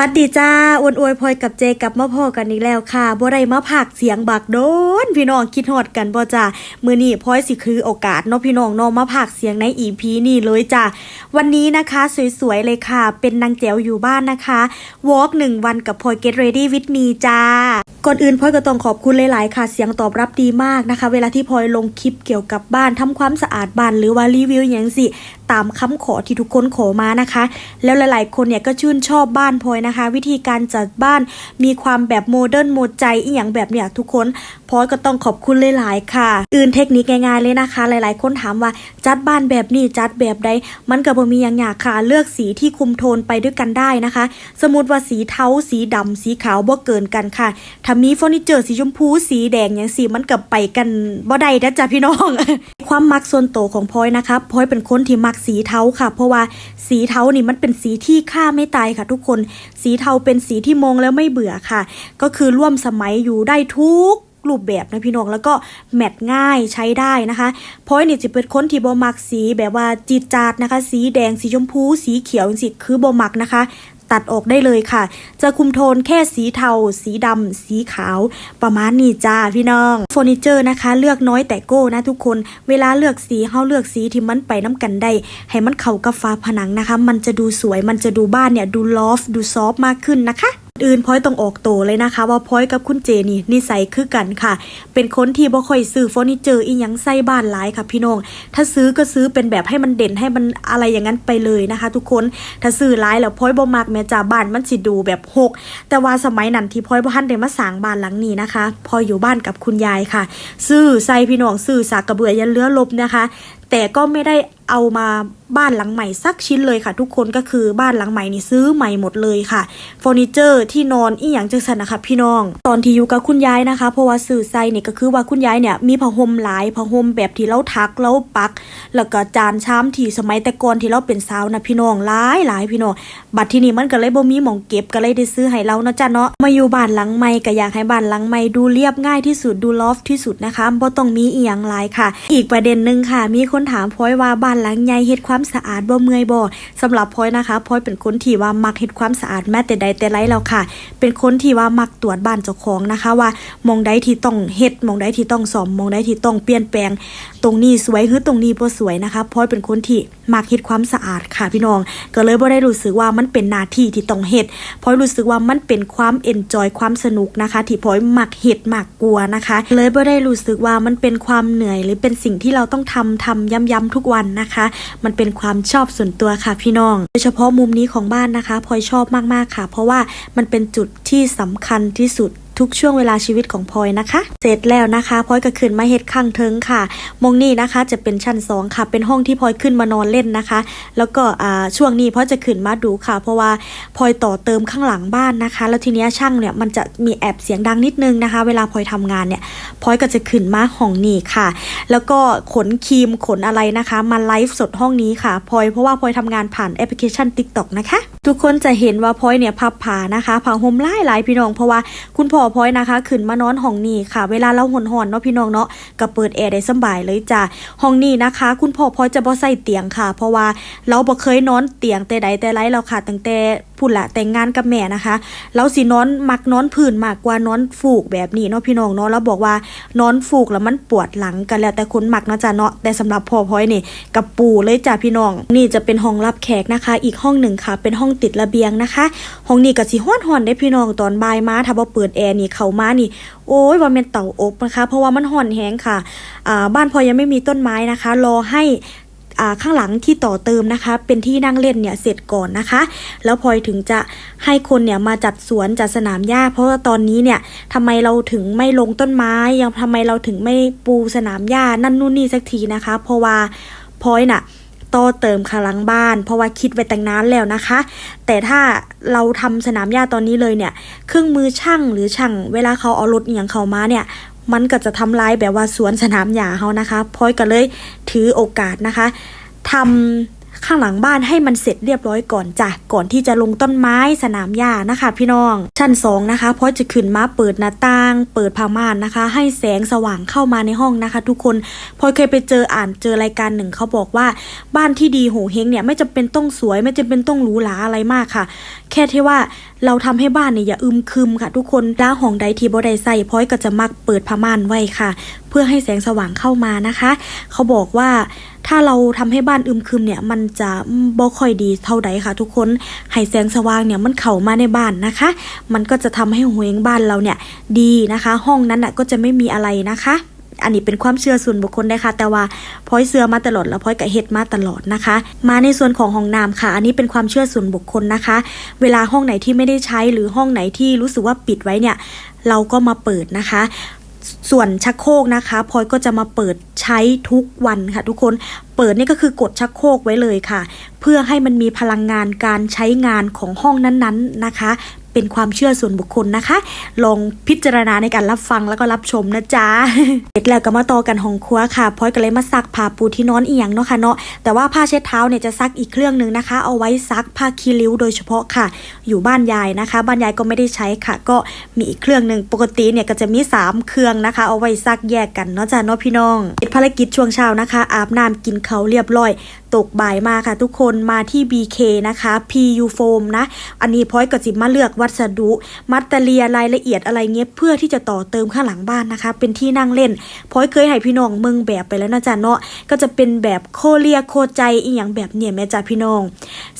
สวัสดีจ้าอวนอวยพลอยกับเจกับมาพอกันอีกแล้วค่ะบ่ได้มาพากเสียงบักโดน พี่น้องคิดฮอดกันบ่จ้ามือนี้พลอยสิคือโอกาสเนาะพี่น้องเนาะมาพากเสียงใน EP นี้เลยจ้าวันนี้นะคะสวยๆเลยค่ะ เป็นนางแจ๋วอยู่บ้านนะคะวอล์กหนึ่งวันกับพลอย get ready with me จ้า ก่อนอื่นพลอยก็ต้องขอบคุณหลายๆค่ะ เสียงตอบรับดีมากนะคะ เวลาที่พลอยลงคลิปเกี่ยวกับบ้านทำความสะอาดบ้านหรือว่ารีวิวอย่างสิ ตามคำขอที่ทุกคนขอมานะคะ แล้วหลายๆ คนเนี่ยก็ชื่นชอบบ้านพลอยนะคะ วิธีการจัดบ้านมีความแบบโมเดิร์นโมใจอีหยังแบบเนี่ยทุกคนพลอยก็ต้องขอบคุณหลายๆ ค่ะ อื่นเทคนิคง่ายๆเลยนะคะ หลายๆ คนถามว่าจัดบ้านแบบนี้จัดแบบใดมันก็บ่มีอย่างยากค่ะเลือกสีที่คุมโทนไปด้วยกันได้นะคะ สมมติว่าสีเทาสีดำสีขาวบ่เกินกันค่ะถ้ามีเฟอร์นิเจอร์สีชมพูสีแดงอย่างสีมันกับไปกันบ่ได้นะจ๊ะพี่น้อง ความมักส่วนโตวของพลอยนะคะพลอยเป็นคนที่มักสีเทาค่ะ เพราะว่าสีเทานี่มันเป็นสีที่ฆ่าไม่ตายค่ะ ทุกคน สีเทาเป็นสีที่มองแล้วไม่เบื่อค่ะ ก็คือร่วมสมัยอยู่ได้ทุกรูปแบบนะพี่น้องแล้วก็แมทง่ายใช้ได้นะคะพลอยนี่จะเป็นคนที่บมักสีแบบว่าจีดจาดนะคะ สีแดงสีชมพู สีเขียวสิคือบมักนะคะ ตัดออกได้เลยค่ะ จะคุมโทนแค่สีเทา สีดำ สีขาว ประมาณนี้จ้าพี่น้องเฟอร์นิเจอร์นะคะ เลือกน้อยแต่โก้นะทุกคน เวลาเลือกสีเฮาเลือกสีที่มันไปน้ำกันได้ ให้มันเข้ากับฟ้าผนังนะคะ มันจะดูสวย มันจะดูบ้านเนี่ยดูลอฟ ดูซอฟมากขึ้นนะคะ อื่นพลอยต้องออกโตเลยนะคะ ว่าพลอยกับคุณเจนี่นิสัยคือกันค่ะ เป็นคนที่บ่ค่อยซื้อเฟอร์นิเจอร์อีหยังใส่บ้านหลายค่ะพี่น้อง ถ้าซื้อก็ซื้อเป็นแบบให้มันเด่นให้มันอะไรอย่างนั้นไปเลยนะคะ ทุกคน ถ้าซื้อหลายแล้วพลอยบ่มักแม่จ้าบ้านมันสิดูแบบหกแต่ว่าสมัยนั้นที่พลอยบ่ทันได้มาสร้างบ้านหลังนี้นะคะ พออยู่บ้านกับคุณยายค่ะ ซื้อใส่พี่น้องซื้อสากกระเบือยันเลือลบนะคะ แต่ก็ไม่ได้เอามาบ้านหลังใหม่สักชิ้นเลยค่ะ ทุกคนก็คือบ้านหลังใหม่นี่ซื้อใหม่หมดเลยค่ะเฟอร์นิเจอร์ที่นอนอีหยังจังสันนะคะพี่น้อง ตอนที่อยู่กับคุณยายนะคะ เพราะว่าสื่อไซเนี่ยก็คือว่าคุณยายเนี่ยมีผ้าห่มหลายผ้าห่มแบบที่เราทักเราปัก แล้วก็จานชามที่สมัยแต่ก่อนที่เราเป็นสาวนะพี่น้องหลายหลายพี่น้องบัดที่นี่มันก็เลยบ่มีหมองเก็บก็เลยได้ซื้อให้เราเนาะจ้ะเนาะมาอยู่บ้านหลังใหม่ก็อยากให้บ้านหลังใหม่ดูเรียบง่ายที่สุดดูลอฟที่สุดนะคะบ่ต้องมีอีหยังหลายค่ะ อีกประเด็นหนึ่งค่ะมีคนนถามพอยว่าบ้านหลังใหญ่เฮ็ดความสะอาดบ่เมื่อยบ่สำหรับพอยนะคะพอยเป็นคนที่ว่ามักเฮ็ดความสะอาดแม้แต่ใดแต่ไรแล้วค่ะ เป็นคนที่ว่ามักตรวจบ้านเจ้าของนะคะ ว่ามองใดที่ต้องเฮ็ดมองใดที่ต้องซ่อมมองใดที่ต้องเปลี่ยนแปลง ตรงนี้สวยหรือตรงนี้บ่สวยนะคะพอยเป็นคนที่ มักเฮ็ดความสะอาดค่ะพี่น้อง ก็เลยบ่ได้รู้สึกว่ามันเป็นหน้าที่ที่ต้องเฮ็ดพอยรู้สึกว่ามันเป็นความเอนจอยความสนุกนะคะ ที่พอยมักเฮ็ดมักกลัวนะคะ เลยบ่ได้รู้สึกว่ามันเป็นความเหนื่อย หรือเป็นสิ่งที่เราต้องทำทำย้ำๆทุกวันนะคะ มันเป็นความชอบส่วนตัวค่ะพี่น้อง โดยเฉพาะมุมนี้ของบ้านนะคะพอยชอบมากๆค่ะ เพราะว่ามันเป็นจุดที่สำคัญที่สุด ทุกช่วงเวลาชีวิตของพลอยนะคะ เสร็จแล้วนะคะพลอยก็ขึ้นมาเฮ็ดข้างเทิงค่ะมงนี่นะคะจะเป็นชั้นสองค่ะ เป็นห้องที่พลอยขึ้นมานอนเล่นนะคะ แล้วก็อ่าช่วงนี้พลอยจะขึ้นมาดูค่ะ เพราะว่าพลอยต่อเติมข้างหลังบ้านนะคะ แล้วทีเนี้ยช่างเนี่ยมันจะมีแอบเสียงดังนิดนึงนะคะ เวลาพลอยทำงานเนี่ยพลอยก็จะขึ้นมาห้องนี้ค่ะ แล้วก็ขนครีมขนอะไรนะคะมาไลฟ์สดห้องนี้ค่ะพลอยเพราะว่าพลอยทำงานผ่านแอปพลิเคชัน TikTok นะคะ ทุกคนจะเห็นว่าพลอยเนี่ยพับผานะคะผ้าห่มหลายหลายพี่น้องเพราะว่าคุณพ่อพลอยนะคะขึ้นมานอนห้องนี้ค่ะ เวลาเราหอนหอนๆเนาะพี่น้องเนาะก็เปิดแอร์ได้สบายเลยจ้ะห้องนี้นะคะ คุณพ่อพลอยจะบ่ใส่เตียงค่ะ เพราะว่าเราบ่เคยนอนเตียงแต่ใดแต่ไรแล้วค่ะตั้งแต่พูดละแต่งงานกับแม่นะคะ เราสินอนมักนอนพื้นมากกว่านอนฟูกแบบนี้เนาะพี่น้องเนาะแล้วบอกว่านอนฟูกแล้วมันปวดหลังกันแล้วแต่คนมักเนาะจ้ะเนาะแต่สำหรับพ่อพลอยนี่กับปูเลยจ้ะพี่น้อง นี่จะเป็นห้องรับแขกนะคะ อีกห้องหนึ่งค่ะ เป็นห้องติดระเบียงนะคะ ห้องนี้ก็สิฮ้อนๆได้พี่น้องตอนบ่ายมาถ้าบ่เปิดแอร์นี่เขามานี่ โอ้ยว่าเป็นเต่าอบนะคะ เพราะว่ามันห่อนแห้งค่ะอ่าบ้านพอยังไม่มีต้นไม้นะคะ รอให้อ่าข้างหลังที่ต่อเติมนะคะ เป็นที่นั่งเล่นเนี่ยเสร็จก่อนนะคะ แล้วพลอยถึงจะให้คนเนี่ยมาจัดสวนจัดสนามหญ้า เพราะว่าตอนนี้เนี่ยทำไมเราถึงไม่ลงต้นไม้ยังทำไมเราถึงไม่ปูสนามหญ้านั่นนู่นนี่สักทีนะคะ เพราะว่าพลอยน่ะ ต่อเติมคาลังบ้าน เพราะว่าคิดไว้แต่งนานแล้วนะคะ แต่ถ้าเราทำสนามหญ้าตอนนี้เลยเนี่ย เครื่องมือช่างหรือช่างเวลาเขาเอารถอหย่างเขามาเนี่ยมันก็จะทำลายแบบว่าสวนสนามหญ้าเขานะคะพอยก็เลยถือโอกาสนะคะทำ ข้างหลังบ้านให้มันเสร็จเรียบร้อยก่อนจ้ะก่อนที่จะลงต้นไม้สนามหญ้านะคะ พี่น้องชั้นสองนะคะเพราะจะขึ้นมาเปิดหน้าต่าง เปิดผ้าม่านนะคะ ให้แสงสว่างเข้ามาในห้องนะคะ ทุกคนพอเคยไปเจออ่านเจอรายการหนึ่งเขาบอกว่า บ้านที่ดีโหเฮงเนี่ยไม่จำเป็นต้องสวย ไม่จำเป็นต้องหรูหราอะไรมากค่ะ แค่ที่ว่าเราทำให้บ้านเนี่ยอย่าอึมครึมค่ะ ทุกคนล้าห้องใดที่บ่ได้ใส่พอยก็จะมักเปิดผ้าม่านไว้ค่ะ เพื่อให้แสงสว่างเข้ามานะคะ เขาบอกว่า ถ้าเราทำให้บ้านอึมครึมเนี่ยมันจะบ่ค่อยดีเท่าใดค่ะ ทุกคนให้แสงสว่างเนี่ยมันเข้ามาในบ้านนะคะ มันก็จะทำให้หัวเองบ้านเราเนี่ยดีนะคะ ห้องนั้นน่ะก็จะไม่มีอะไรนะคะอันนี้เป็นความเชื่อส่วนบุคคลได้ค่ะ แต่ว่าพอยเชื่อมาตลอดแล้วพอยก็เฮ็ดมาตลอดนะคะ มาในส่วนของห้องน้ำค่ะ อันนี้เป็นความเชื่อส่วนบุคคลนะคะ เวลาห้องไหนที่ไม่ได้ใช้หรือห้องไหนที่รู้สึกว่าปิดไว้เนี่ย เราก็มาเปิดนะคะ ส่วนชักโครกนะคะพลอยก็จะมาเปิดใช้ทุกวันค่ะ ทุกคนเปิดนี่ก็คือกดชักโครกไว้เลยค่ะ เพื่อให้มันมีพลังงานการใช้งานของห้องนั้นๆนะคะ เป็นความเชื่อส่วนบุคคลนะคะ ลองพิจารณาในการรับฟังแล้วก็รับชมนะจ๊ะเสร็จแล้วก็มาต่อกันห้องครัวค่ะพอยก็เลยมาซักผ้าปูที่นอนเอียงเนาะค่ะเนาะแต่ว่าผ้าเช็ดเท้าเนี่ยจะซักอีกเครื่องหนึงนะคะ เอาไว้ซักผ้าคีริ้วโดยเฉพาะค่ะ อยู่บ้านยายนะคะ บ้านยายก็ไม่ได้ใช้ค่ะ ก็มีอีกเครื่องหนึ่งปกติเนี่ยก็จะมี 3 เครื่องนะคะ เอาไว้ซักแยกกันเนาะจ้ะเนาะพี่น้องเสร็จภารกิจช่วงเช้านะคะ อาบน้ำกินเขาวเรียบร้อยตกบ่ายมาค่ะ ทุกคนมาที่ BK นะคะ PU Foam นะ อันนี้พอยก็จิมาเลือกวัสดุมัตเตอเรียรายละเอียดอะไรเงี้ยเพื่อที่จะต่อเติมข้างหลังบ้านนะคะ เป็นที่นั่งเล่นพอยเคยให้พี่น้องมืองแบบไปแล้วนะจ๊ะเนาะก็จะเป็นแบบโคเรียโคใจอีหยังแบบเนี่ยแม่จ้ะพี่น้อง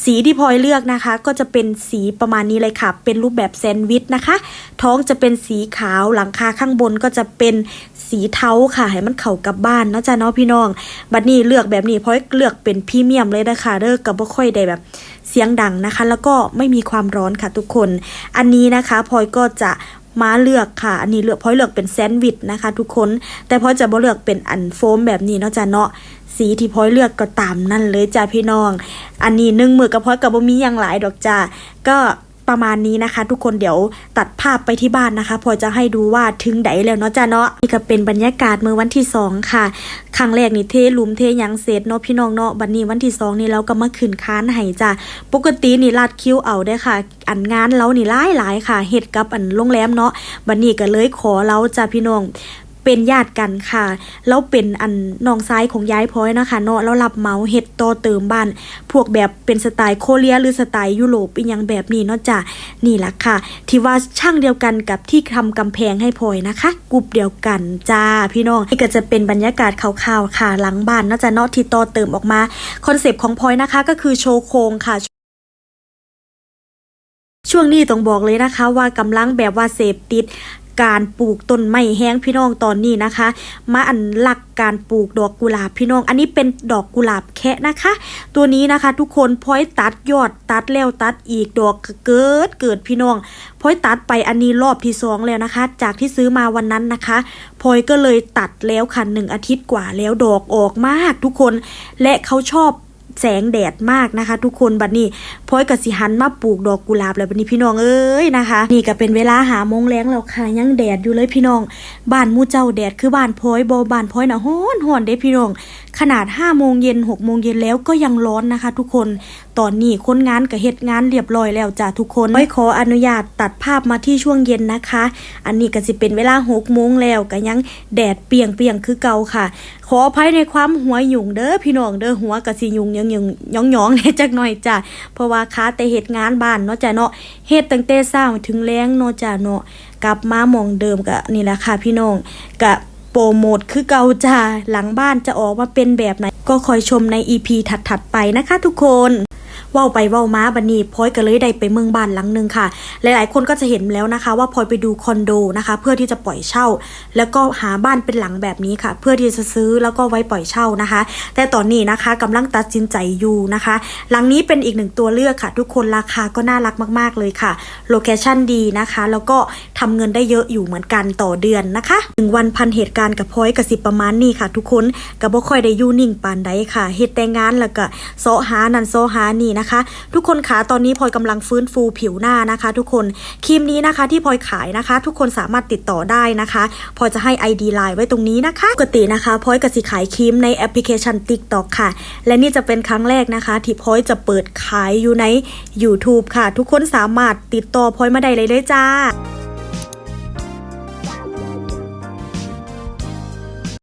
สีที่พลอยเลือกนะคะ ก็จะเป็นสีประมาณนี้เลยค่ะ เป็นรูปแบบแซนด์วิชนะคะ ท้องจะเป็นสีขาวหลังคาข้างบนก็จะเป็นสีเทาค่ะ ให้มันเข้ากับบ้านนะจ้ะเนาะพี่น้อง บัดนี้เลือกแบบนี้พลอยเลือกเป็นพรีเมียมเลยนะคะเด้อกับบ่ค่อยได้แบบ เสียงดังนะคะ แล้วก็ไม่มีความร้อนค่ะทุกคน อันนี้นะคะพลอยก็จะมาเลือกค่ะ อันนี้เลือกพลอยเลือกเป็นแซนด์วิชนะคะ ทุกคน แต่พลอยจะบ่เลือกเป็นอันโฟมแบบนี้เนาะจ้ะเนาะ สีที่พลอยเลือกก็ตามนั่นเลยจ้าพี่น้อง อันนี้หนึ่งมือกับพลอยกับบ่มีอย่างหลายดอกจ้าก็ ประมาณนี้นะคะ ทุกคนเดี๋ยวตัดภาพไปที่บ้านนะคะ พอจะให้ดูว่าถึงไหนแล้วเนาะจ้าเนาะนี่ก็เป็นบรรยากาศเมื่อวันที่สองค่ะครั้งแรกนี่เทหลุมเทยังเสร็จเนาะพี่น้องเนาะบัดนี้วันที่สองนี่เราก็มาขึ้นค้านให้จ้าปกตินี่ลาดคิ้วเอาได้ค่ะ อันงานเรานี่หลายหลายค่ะเฮ็ดกับอันโรงแรมเนาะบัดนี้ก็เลยขอเราจ้าพี่น้อง เป็นญาติกันค่ะ แล้วเป็นอันน้องซ้ายของยายพลอยนะคะเนาะแล้วรับเมาเฮ็ดต่อเติมบ้าน พวกแบบเป็นสไตล์โคเรียหรือสไตล์ยุโรปอีหยังแบบนี้เนาะจ้ะนี่แหละค่ะ ที่ว่าช่างเดียวกันกับที่ทำกำแพงให้พลอยนะคะ กลุ่มเดียวกันจ้าพี่น้องนี่ก็จะเป็นบรรยากาศคร่าวๆค่ะ หลังบ้านเนาะจ้ะเนาะที่ต่อเติมออกมาคอนเซปต์ของพลอยนะคะก็คือโชว์โครงค่ะช่วงนี้ต้องบอกเลยนะคะว่ากำลังแบบว่าเสพติด การปลูกต้นไม้แห้งพี่น้องตอนนี้นะคะ มาอันหลักการปลูกดอกกุหลาบพี่น้อง อันนี้เป็นดอกกุหลาบแคะนะคะ ตัวนี้นะคะทุกคนพลอยตัดยอดตัดแล้วตัดอีกดอกเกิดเกิดพี่น้องพลอยตัดไปอันนี้รอบที่สองแล้วนะคะ จากที่ซื้อมาวันนั้นนะคะพลอยก็เลยตัดแล้วค่ะหนึ่งอาทิตย์กว่าแล้วดอกออกมากทุกคน และเขาชอบ แสงแดดมากนะคะ ทุกคนบัดนี้พลอยกับสิหันมาปลูกดอกกุหลาบแล้วบัดนี้พี่น้องเอ้ยนะคะ นี่ก็เป็นเวลาหามงแรงแล้วค่ะยังแดดอยู่เลยพี่น้องบ้านมู่เจ้าแดดคือบ้านพลอยบบ้านพลอยนะฮ้อนฮ้อนเด้พี่น้องขนาด5โมงเย็น6โมงเย็นแล้วก็ยังร้อนนะคะ ทุกคนตอนนี้คนงานกับเฮ็ดงานเรียบร้อยแล้วจ้ะทุกคนไม่ขออนุญาตตัดภาพมาที่ช่วงเย็นนะคะ อันนี้ก็สิเป็นเวลา6โมงแล้วก็ยังแดดเปียงเปียงคือเก่าค่ะ ขออภัยในความหัวหยุ่งเด้อพี่น้องเด้อหัวกะสิยุ่งยังยังย่องยองๆแหน่จักหน่อยจ้ะเพราะว่าค้าแต่เหตุงานบ้านเนาะจ้ะเนาะเหตุตั้งแต่เช้าถึงแลงเนาะจ้ะเนาะกลับมาหมองเดิมกะนี่แหละค่ะพี่น้องกะโปรโมทคือเก่าจ้าหลังบ้านจะออกมาเป็นแบบไหน ก็คอยชมในอีพีถัดๆไปนะคะทุกคน ว้าไปว้ามาบันนี้พอยก็เลยได้ไปเมืองบ้านหลังหนึ่งค่ะ หลายๆ คนก็จะเห็นแล้วนะคะ ว่าพอยไปดูคอนโดนะคะ เพื่อที่จะปล่อยเช่า แล้วก็หาบ้านเป็นหลังแบบนี้ค่ะ เพื่อที่จะซื้อแล้วก็ไว้ปล่อยเช่านะคะ แต่ตอนนี้นะคะกำลังตัดสินใจอยู่นะคะ หลังนี้เป็นอีกหนึ่งตัวเลือกค่ะ ทุกคนราคาก็น่ารักมาก ๆ เลยค่ะโลเคชั่นดีนะคะ แล้วก็ทำเงินได้เยอะอยู่เหมือนกันต่อเดือนนะคะหนึ่งวันพันเหตุการณ์กับพอยกับสิบประมาณนี้ค่ะ ทุกคนก็บ่ค่อยได้ยู่นิ่งปานใดค่ะเฮ็ดแต่งานแล้วก็เสาะหานันเสาะหานี่นะคะ ทุกคนคะตอนนี้พลอยกำลังฟื้นฟูผิวหน้านะคะ ทุกคนครีมนี้นะคะที่พลอยขายนะคะ ทุกคนสามารถติดต่อได้นะคะพลอยจะให้ ID ไลน์ไว้ตรงนี้นะคะปกตินะคะพลอยกสิขายครีมในแอปพลิเคชัน t i k t o กค่ะ และนี่จะเป็นครั้งแรกนะคะ ที่พลอยจะเปิดขายอยู่ใน YouTube ค่ะ ทุกคนสามารถติดต่อพลอยมาได้เลยเลยจ้า